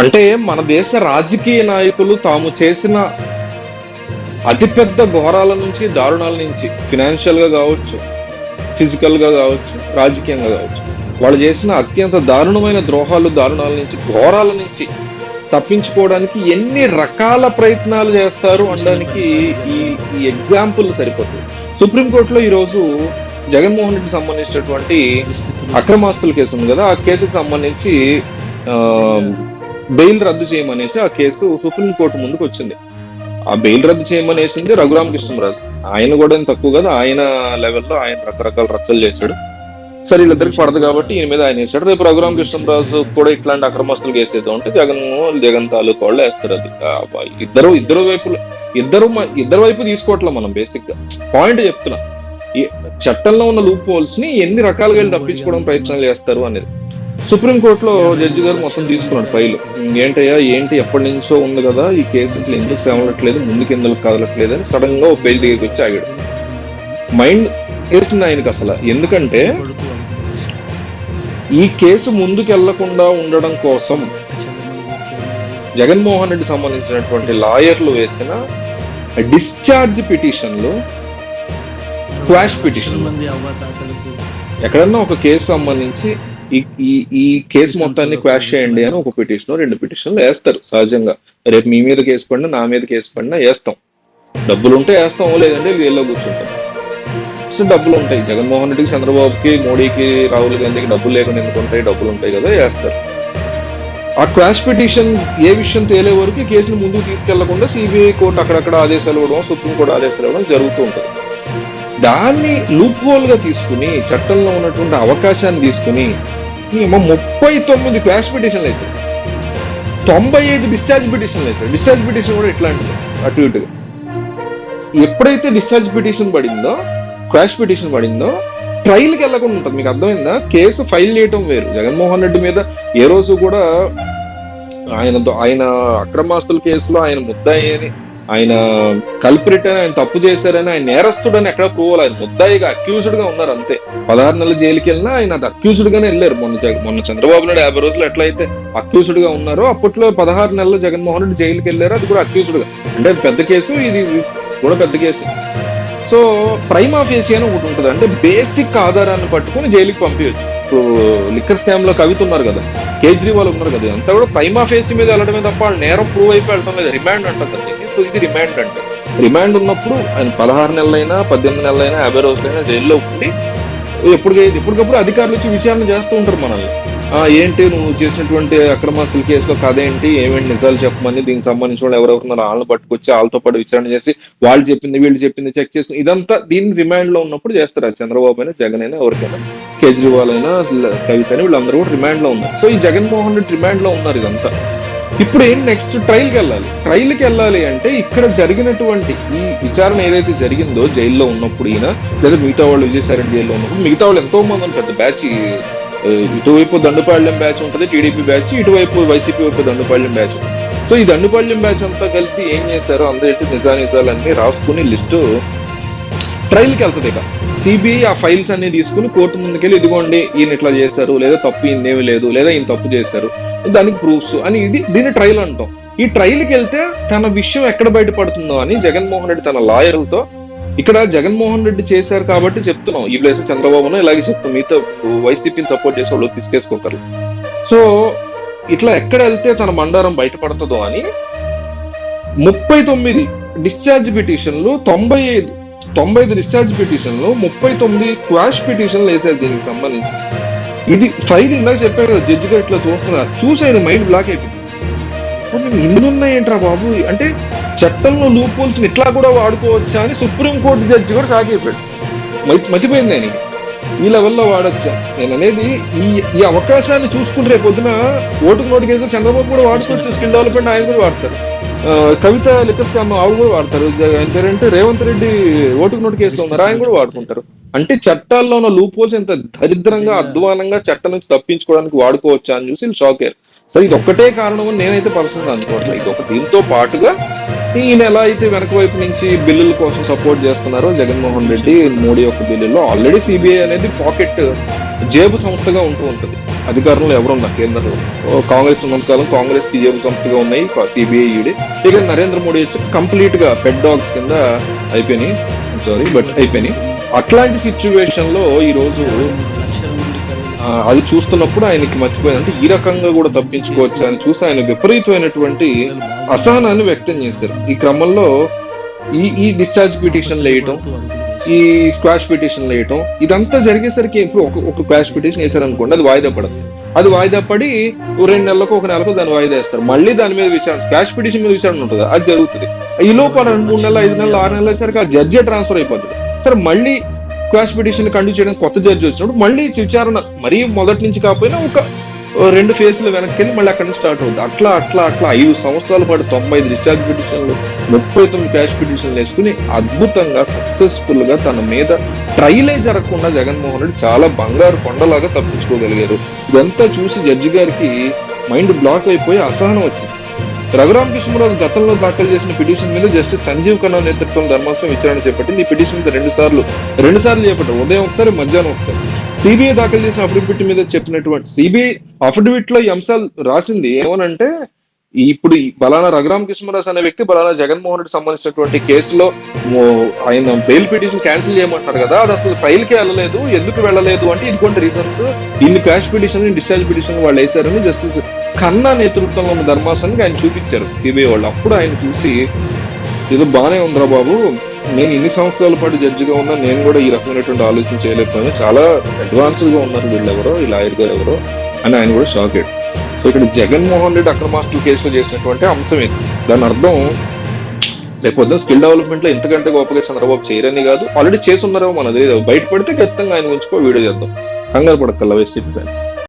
అంటే మన దేశ రాజకీయ నాయకులు తాము చేసిన అతిపెద్ద ఘోరాల నుంచి దారుణాల నుంచి ఫినాన్షియల్గా కావచ్చు ఫిజికల్గా కావచ్చు రాజకీయంగా కావచ్చు వాళ్ళు చేసిన అత్యంత దారుణమైన ద్రోహాలు దారుణాల నుంచి ఘోరాల నుంచి తప్పించుకోవడానికి ఎన్ని రకాల ప్రయత్నాలు చేస్తారు అనడానికి ఈ ఈ ఎగ్జాంపుల్ సరిపోతుంది. సుప్రీంకోర్టులో ఈరోజు జగన్మోహన్ రెడ్డికి సంబంధించినటువంటి అక్రమాస్తుల కేసు ఉంది కదా ఆ కేసుకు సంబంధించి ఆ, బెయిల్ రద్దు చేయమనేసి ఆ కేసు సుప్రీంకోర్టు ముందుకు వచ్చింది. ఆ బెయిల్ రద్దు చేయమనేసింది రఘురామకృష్ణరాజు. ఆయన కూడా తక్కువ కదా ఆయన లెవెల్లో ఆయన రకరకాల రచ్చలు చేశాడు. సరే వీళ్ళిద్దరికి పడదు కాబట్టి ఈయన మీద ఆయన వేసాడు రేపు రఘురామకృష్ణరాజు కూడా ఇట్లాంటి అక్రమస్తులు కేసేద్దాం ఉంటే జగన్ జగన్ తాలూకు వాళ్ళు వేస్తారు అది. ఇద్దరు ఇద్దరు వైపులు ఇద్దరు ఇద్దరు వైపు తీసుకోవట్లే మనం బేసిక్గా పాయింట్ చెప్తున్నా. చట్టంలో ఉన్న లూప్ హోల్స్ని ఎన్ని రకాలుగా వీళ్ళు తప్పించుకోవడం ప్రయత్నాలు చేస్తారు అనేది. సుప్రీంకోర్టులో జడ్జి గారు మొత్తం తీసుకున్నాడు ఫైల్. ఏంటయ్యా ఏంటి ఎప్పటి నుంచో ఉంది కదా ఈ కేసు అసలు ఎందుకు సేవలట్లేదు ముందుకు ఎందుకు కదలట్లేదు అని సడన్గా ఒక బెయిల్ దగ్గరికి వచ్చి ఆగాడు. మైండ్ వేసింది ఆయనకి అసలు. ఎందుకంటే ఈ కేసు ముందుకు వెళ్ళకుండా ఉండడం కోసం జగన్మోహన్ రెడ్డి సంబంధించినటువంటి లాయర్లు వేసిన డిశ్చార్జ్ పిటిషన్లు క్వాష్ పిటిషన్ ఎక్కడన్నా ఒక కేసు సంబంధించి ఈ ఈ ఈ కేసు మొత్తాన్ని క్వాష్ చేయండి అని ఒక పిటిషన్ రెండు పిటిషన్లు వేస్తారు సహజంగా. రేపు మీ మీద కేసు పడినా నా మీద కేసు పడినా వేస్తాం. డబ్బులు ఉంటే వేస్తాం లేదంటే జైల్లో కూర్చుంటాం. సో డబ్బులు ఉంటాయి జగన్మోహన్ రెడ్డికి చంద్రబాబుకి మోడీకి రాహుల్ గాంధీకి డబ్బులు లేకుండా ఎందుకు ఉంటాయి? డబ్బులు ఉంటాయి కదా వేస్తారు. ఆ క్వాష్ పిటిషన్ ఏ విషయం తేలే వరకు కేసును ముందుకు తీసుకెళ్ళకుండా సిబిఐ కోర్టు అక్కడక్కడ ఆదేశాలు ఇవ్వడం సుప్రీం కోర్టు ఆదేశాలు ఇవ్వడం జరుగుతూ ఉంటుంది. దాన్ని లూప్ తీసుకుని చట్టంలో ఉన్నటువంటి అవకాశాన్ని తీసుకుని ఏమో ముప్పై తొమ్మిది క్లాస్ పిటిషన్లు వేశారు. తొంభై ఐదు డిశ్చార్జ్ పిటిషన్లు వేశారు. డిశ్చార్జ్ పిటిషన్ కూడా ఇట్లాంటిది అటు ఇటుగా. ఎప్పుడైతే డిశ్చార్జ్ పిటిషన్ పడిందో క్రాష్ పిటిషన్ పడిందో ట్రయల్కి వెళ్ళకుండా ఉంటుంది. మీకు అర్థమైందా? కేసు ఫైల్ చేయటం వేరు. జగన్మోహన్ రెడ్డి మీద ఏ రోజు కూడా ఆయన ఆయన అక్రమాస్తుల కేసులో ఆయన ముద్దాయి అని ఆయన కల్పిరిట్ అని ఆయన తప్పు చేశారని ఆయన నేరస్తుడని ఎక్కడ ప్రూవ్ ఆయన ముద్దాయిగా అక్యూజ్డ్గా ఉన్నారు అంతే. పదహారు నెలల జైలుకి వెళ్ళినా ఆయన అది అక్యూజ్డ్ గానే వెళ్ళారు. మొన్న మొన్న చంద్రబాబు నాయుడు యాభై రోజులు ఎట్లయితే అక్యూజ్డ్గా ఉన్నారో అప్పట్లో పదహారు నెలలు జగన్మోహన్ రెడ్డి జైలుకి వెళ్ళారు. అది కూడా అక్యూజ్డ్గా. అంటే అది పెద్ద కేసు ఇది కూడా పెద్ద కేసు. సో ప్రైమా ఫేసి అని ఒకటి ఉంటుంది. అంటే బేసిక్ ఆధారాన్ని పట్టుకొని జైలుకి పంపించచ్చు ఇప్పుడు లిక్కర్ స్కామ్లో కవిత ఉన్నారు కదా. కేజ్రీవాల్ ఉన్నారు కదా. అంతా కూడా ప్రైమా ఫేసి మీద వెళ్ళడమే తప్ప వాళ్ళు నేరం ప్రూవ్ అయిపోయి వెళ్ళడం లేదు రిమాండ్ అంటారు సో ఇది రిమాండ్ అంటే. రిమాండ్ ఉన్నప్పుడు ఆయన పదహారు నెలలైనా పద్దెనిమిది నెలలైనా యాభై రోజులైనా జైల్లో ఉండి ఎప్పుడు ఎప్పటికప్పుడు అధికారులు వచ్చి విచారణ చేస్తూ ఉంటారు మనల్ని. ఏంటి నువ్వు చేసినటువంటి అక్రమాస్తుల కేసులో కథ ఏంటి? ఏమేమి నిజాలు చెప్పమని? దీనికి సంబంధించిన వాళ్ళు ఎవరెవరున్నారు? వాళ్ళని పట్టుకొచ్చి వాళ్ళతో పాటు విచారణ చేసి వాళ్ళు చెప్పింది వీళ్ళు చెప్పింది చెక్ చేసి ఇదంతా దీన్ని రిమాండ్లో ఉన్నప్పుడు చేస్తారు. చంద్రబాబు అయినా జగన్ అయినా ఎవరికైనా. కేజ్రీవాల్ అయినా కవిత అయినా వీళ్ళందరూ కూడా రిమాండ్లో ఉన్నారు. సో ఈ జగన్మోహన్ రెడ్డి రిమాండ్లో ఉన్నారు ఇదంతా. ఇప్పుడు ఏం నెక్స్ట్ ట్రయల్కి వెళ్ళాలి? ట్రయల్కి వెళ్ళాలి అంటే ఇక్కడ జరిగినటువంటి ఈ విచారణ ఏదైతే జరిగిందో జైల్లో ఉన్నప్పుడు ఈయన లేదా మిగతా వాళ్ళు విజయసాయి రెడ్డి జైల్లో ఉన్నప్పుడు మిగతా వాళ్ళు ఎంతో మంది ఉంటారు బ్యాచ్ ఇటువైపు దండుపాళ్యం బ్యాచ్ ఉంటుంది టీడీపీ బ్యాచ్ ఇటువైపు వైసీపీ వైపు దండుపాళ్యం బ్యాచ్ సో ఈ దండుపాళ్యం బ్యాచ్ అంతా కలిసి ఏం చేశారో అందరి నిజానిజాలన్నీ రాసుకుని లిస్టు ట్రయల్కి వెళ్తుంది ఇక. సిబిఐ ఆ ఫైల్స్ అన్ని తీసుకుని కోర్టు ముందుకెళ్ళి ఇదిగోండి ఈయన ఇట్లా చేశారు లేదా తప్పు ఈయనేమి లేదు లేదా ఈయన తప్పు చేశారు దానికి ప్రూఫ్స్ అని ఇది దీన్ని ట్రయల్ అంటాం. ఈ ట్రయల్కి వెళ్తే తన విషయం ఎక్కడ బయటపడుతుందో అని జగన్మోహన్ రెడ్డి తన లాయర్లతో ఇక్కడ జగన్మోహన్ రెడ్డి చేశారు కాబట్టి చెప్తున్నాం. ఈ ప్లేస్ చంద్రబాబును ఇలాగే చెప్తాం. మీతో వైసీపీని సపోర్ట్ చేసే వాళ్ళు తీసుకేసుకుంటారు. సో ఇట్లా ఎక్కడ వెళ్తే తన మండారం బయటపడుతుందో అని ముప్పై తొమ్మిది డిశ్చార్జ్ పిటిషన్లు తొంభై ఐదు తొంభై ఐదు డిశ్చార్జ్ పిటిషన్లు ముప్పై తొమ్మిది క్వాష్ పిటిషన్లు వేసారు దీనికి సంబంధించి. ఇది ఫైల్ ఇందాక చెప్పాను కదా జడ్జి గారు ఇట్లా చూస్తున్నారు. చూసి ఆయన మైండ్ బ్లాక్ అయిపోయింది. అరే ఇన్ని ఉన్నాయేంట్రా బాబు. అంటే చట్టంలో లూప్ హోల్స్ ఇట్లా కూడా వాడుకోవచ్చా అని సుప్రీం కోర్టు జడ్జి కూడా షాక్ అయిపోయాడు. మతిపోయింది ఆయన ఈ లెవెల్లో వాడచ్చా? నేను అనేది ఈ ఈ అవకాశాన్ని చూసుకుంటే పొద్దున ఓటుకు నోటు కేసులో చంద్రబాబు కూడా వాడుకోవచ్చు స్కిల్ డెవలప్మెంట్ ఆయన కూడా వాడతారు. కవిత లిక్కర్ స్కామ్ ఆవిడ కూడా వాడతారు. ఆయన పేరంటే? రేవంత్ రెడ్డి ఓటుకు నోటు కేసులో ఉన్నారు. ఆయన కూడా వాడుకుంటారు. అంటే చట్టాల్లో ఉన్న లూప్ హోల్స్ ఎంత దరిద్రంగా అధ్వానంగా చట్టం నుంచి తప్పించుకోవడానికి వాడుకోవచ్చా అని చూసి షాక్ అయ్యారు సో ఇది ఒక్కటే కారణం అని నేనైతే పర్సనల్ అనుకోవట్లేదు. ఇది ఒక దీంతో పాటుగా ఈయన ఎలా అయితే వెనక వైపు నుంచి బిల్లుల కోసం సపోర్ట్ చేస్తున్నారో జగన్మోహన్ రెడ్డి. మోడీ యొక్క బిల్లులో ఆల్రెడీ సిబిఐ అనేది పాకెట్ జేబు సంస్థగా ఉంటూ ఉంటుంది. అధికారంలో ఎవరున్నారు కేంద్రంలో కాంగ్రెస్ ఉన్నంతకాలం కాంగ్రెస్కి జేబు సంస్థగా ఉన్నాయి సిబిఐ ఇక నరేంద్ర మోడీ వచ్చి కంప్లీట్గా పెడ్ డాగ్స్ కింద అయిపోయినాయి. సారీ బట్ అయిపోయినాయి. అట్లాంటి సిచ్యువేషన్లో ఈ రోజు అది చూస్తున్నప్పుడు ఆయనకి మర్చిపోయింది అంటే ఈ రకంగా కూడా తప్పించుకోవచ్చు అని చూసి ఆయన విపరీతమైనటువంటి అసహనాన్ని వ్యక్తం చేశారు. ఈ క్రమంలో ఈ ఈ డిశ్చార్జ్ పిటిషన్ వేయటం ఈ స్క్వాష్ పిటిషన్ వేయటం ఇదంతా జరిగేసరికి ఇప్పుడు ఒక ఒక క్వాష్ పిటిషన్ వేసారనుకోండి అది వాయిదా పడదు. అది వాయిదా పడి రెండు నెలలకు ఒక నెలకు దాన్ని వాయిదా వేస్తారు. మళ్ళీ దాని మీద విచారణ స్క్వాష్ పిటిషన్ మీద విచారణ ఉంటుంది అది జరుగుతుంది. ఈ లోపల రెండు మూడు నెలలు ఐదు నెలలు ఆరు నెలలు సరికి ఆ జడ్జే ట్రాన్స్ఫర్ అయిపోతుంది సరే మళ్ళీ క్వాష్ పిటిషన్ కంటిన్యూ చేయడానికి కొత్త జడ్జి వచ్చినప్పుడు మళ్ళీ విచారణ మరీ మొదటి నుంచి కాకపోయినా ఒక రెండు ఫేజ్లు వెనక్కి వెళ్ళి మళ్ళీ అక్కడి నుంచి స్టార్ట్ అవుతుంది అట్లా అట్లా అట్లా ఐదు సంవత్సరాల పాటు తొంభై ఐదు రిచార్జ్ పిటిషన్లు ముప్పై తొమ్మిది క్యాష్ పిటిషన్లు వేసుకుని అద్భుతంగా సక్సెస్ఫుల్గా తన మీద ట్రైలే జరగకుండా జగన్మోహన్ రెడ్డి చాలా బంగారు కొండలాగా తప్పించుకోగలిగారు. ఇదంతా చూసి జడ్జి గారికి మైండ్ బ్లాక్ అయిపోయి అసహనం వచ్చింది. రఘురామ కృష్ణరాజు గతంలో దాఖలు చేసిన పిటిషన్ మీద జస్టిస్ సంజీవ్ ఖన్నా నేతృత్వం ధర్మాసనం విచారణ చేపట్టింది. ఈ పిటిషన్ మీద రెండు సార్లు రెండు సార్లు చేపట్టారు. ఉదయం ఒకసారి మధ్యాహ్నం ఒకసారి. సిబిఐ దాఖలు చేసిన అఫిడవిట్ మీద చెప్పినటువంటి సిబిఐ అఫిడవిట్లో ఈ అంశాలు రాసింది ఏమనంటే ఇప్పుడు ఈ బలానా రఘురామ కృష్ణరాజు అనే వ్యక్తి బలానా జగన్మోహన్ రెడ్డి సంబంధించినటువంటి కేసులో ఆయన బెయిల్ పిటిషన్ క్యాన్సిల్ చేయమంటారు కదా అది అసలు ఫైల్కి వెళ్ళలేదు ఎందుకు వెళ్ళలేదు అంటే ఇటువంటి రీజన్స్ ఇన్ని క్యాష్ పిటిషన్ డిశ్చార్జ్ పిటిషన్ వాళ్ళు వేశారని జస్టిస్ కన్నా నేతృత్వంలో ఉన్న ధర్మాసనానికి ఆయన చూపించారు సిబిఐ వాళ్ళు. అప్పుడు ఆయన చూసి ఏదో బాగానే ఉందిరా బాబు నేను ఇన్ని సంవత్సరాల పాటు జడ్జిగా ఉన్నా నేను కూడా ఈ రకమైనటువంటి ఆలోచన చేయలేకపోయాను. చాలా అడ్వాన్స్డ్గా ఉన్నారు వీళ్ళు ఎవరో ఈ లాయర్ గారు ఎవరో అని ఆయన కూడా షాక్ అయ్యాడు. సో ఇక్కడ జగన్మోహన్ రెడ్డి అక్రమాస్తుల కేసులో చేసినటువంటి అంశం ఇది దాని అర్థం లేకపోతే స్కిల్ డెవలప్మెంట్లో ఎంతకంటే గొప్పగా చంద్రబాబు చేయరని కాదు ఆల్రెడీ చేసి ఉన్నారో మనది బయటపడితే ఖచ్చితంగా ఆయన గురించి వీడియో చేద్దాం. కంగారు పడక్కల్లా వేస్ట్ ఫ్రెండ్స్